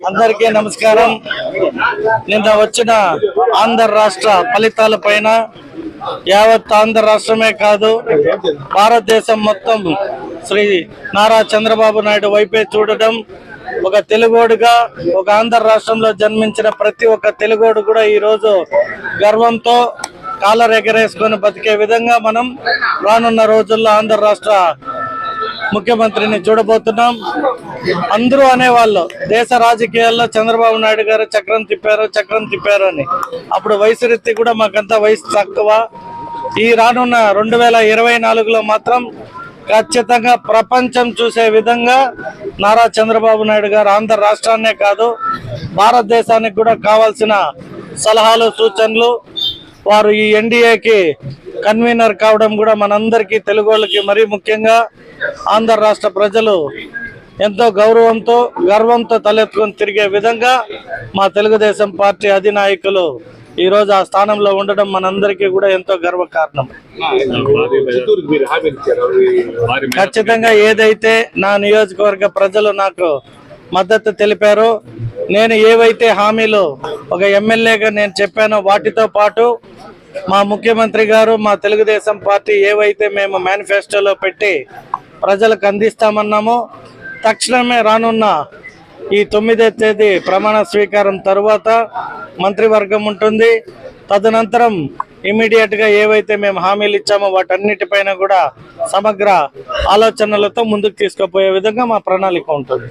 అందరికీ నమస్కారం. నిన్న వచ్చిన ఆంధ్ర రాష్ట్ర ఫలితాల పైన యావత్ ఆంధ్ర రాష్ట్రమే కాదు భారతదేశం మొత్తం శ్రీ నారా చంద్రబాబు నాయుడు వైపే చూడడం ఒక తెలుగోడుగా ఒక ఆంధ్ర రాష్ట్రంలో జన్మించిన ప్రతి ఒక్క తెలుగోడు కూడా ఈ రోజు గర్వంతో కాలర్ ఎగరేసుకొని బతికే విధంగా మనం రానున్న రోజుల్లో ఆంధ్ర రాష్ట్ర ముఖ్యమంత్రిని చూడబోతున్నాం. అందరూ అనేవాళ్ళు దేశ రాజకీయాల్లో చంద్రబాబు నాయుడు గారు చక్రం తిప్పారు చక్రం తిప్పారు అని. అప్పుడు వయసు రీతి కూడా మాకంతా వయసు తక్కువ. ఈ రానున్న రెండు వేల ఇరవై నాలుగులో మాత్రం ఖచ్చితంగా ప్రపంచం చూసే విధంగా నారా చంద్రబాబు నాయుడు గారు ఆంధ్ర రాష్ట్రాన్నే కాదు భారతదేశానికి కూడా కావాల్సిన సలహాలు సూచనలు వారు ఈ ఎన్డీఏకి కన్వీనర్ కావడం కూడా మనందరికీ తెలుగు వాళ్ళకి మరీ ముఖ్యంగా ఆంధ్ర రాష్ట్ర ప్రజలు ఎంతో గౌరవంతో గర్వంతో తలెత్తుకొని తిరిగే విధంగా మా తెలుగుదేశం పార్టీ అధినాయకులు ఈ రోజు ఆ స్థానంలో ఉండడం మనందరికీ కూడా ఎంతో గర్వ కారణం ఖచ్చితంగా ఏదైతే నా నియోజకవర్గ ప్రజలు నాకు మద్దతు తెలిపారో నేను ఏవైతే హామీలు ఒక ఎమ్మెల్యేగా నేను చెప్పానో వాటితో పాటు మా ముఖ్యమంత్రి గారు మా తెలుగుదేశం పార్టీ ఏవైతే మేము మేనిఫెస్టోలో పెట్టి ప్రజలకు అందిస్తామన్నామో తక్షణమే రానున్న ఈ తొమ్మిదో తేదీ ప్రమాణ స్వీకారం తరువాత మంత్రివర్గం ఉంటుంది. తదనంతరం ఇమీడియట్గా ఏవైతే మేము హామీలు ఇచ్చామో వాటన్నిటిపైన కూడా సమగ్ర ఆలోచనలతో ముందుకు తీసుకుపోయే విధంగా మా ప్రణాళిక ఉంటుంది.